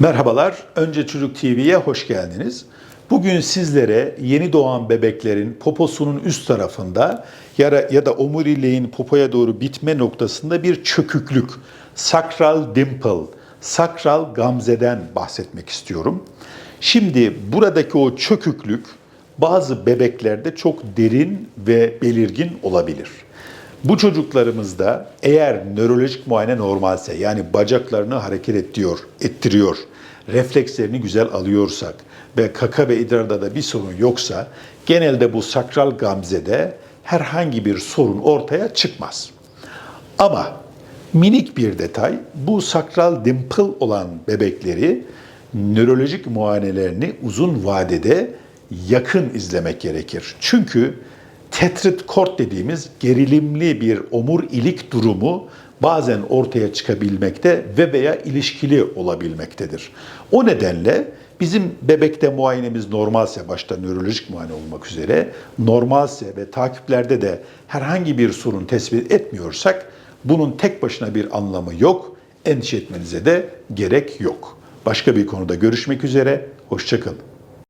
Merhabalar, Önce Çocuk TV'ye hoş geldiniz. Bugün sizlere yeni doğan bebeklerin poposunun üst tarafında ya ya da omuriliğin popoya doğru bitme noktasında bir çöküklük, sakral dimple, sakral gamzeden bahsetmek istiyorum. Şimdi buradaki o çöküklük bazı bebeklerde çok derin ve belirgin olabilir. Bu çocuklarımızda eğer nörolojik muayene normalse yani bacaklarını hareket ettiriyor, ettiriyor, reflekslerini güzel alıyorsak ve kaka ve idrarda da bir sorun yoksa genelde bu sakral gamzede herhangi bir sorun ortaya çıkmaz. Ama minik bir detay bu sakral dimple olan bebekleri nörolojik muayenelerini uzun vadede yakın izlemek gerekir. Çünkü tetrit kort dediğimiz gerilimli bir omur ilik durumu bazen ortaya çıkabilmekte ve veya ilişkili olabilmektedir. O nedenle bizim bebekte muayenemiz normalse başta nörolojik muayene olmak üzere normalse ve takiplerde de herhangi bir sorun tespit etmiyorsak bunun tek başına bir anlamı yok. Endişe etmenize de gerek yok. Başka bir konuda görüşmek üzere. Hoşçakalın.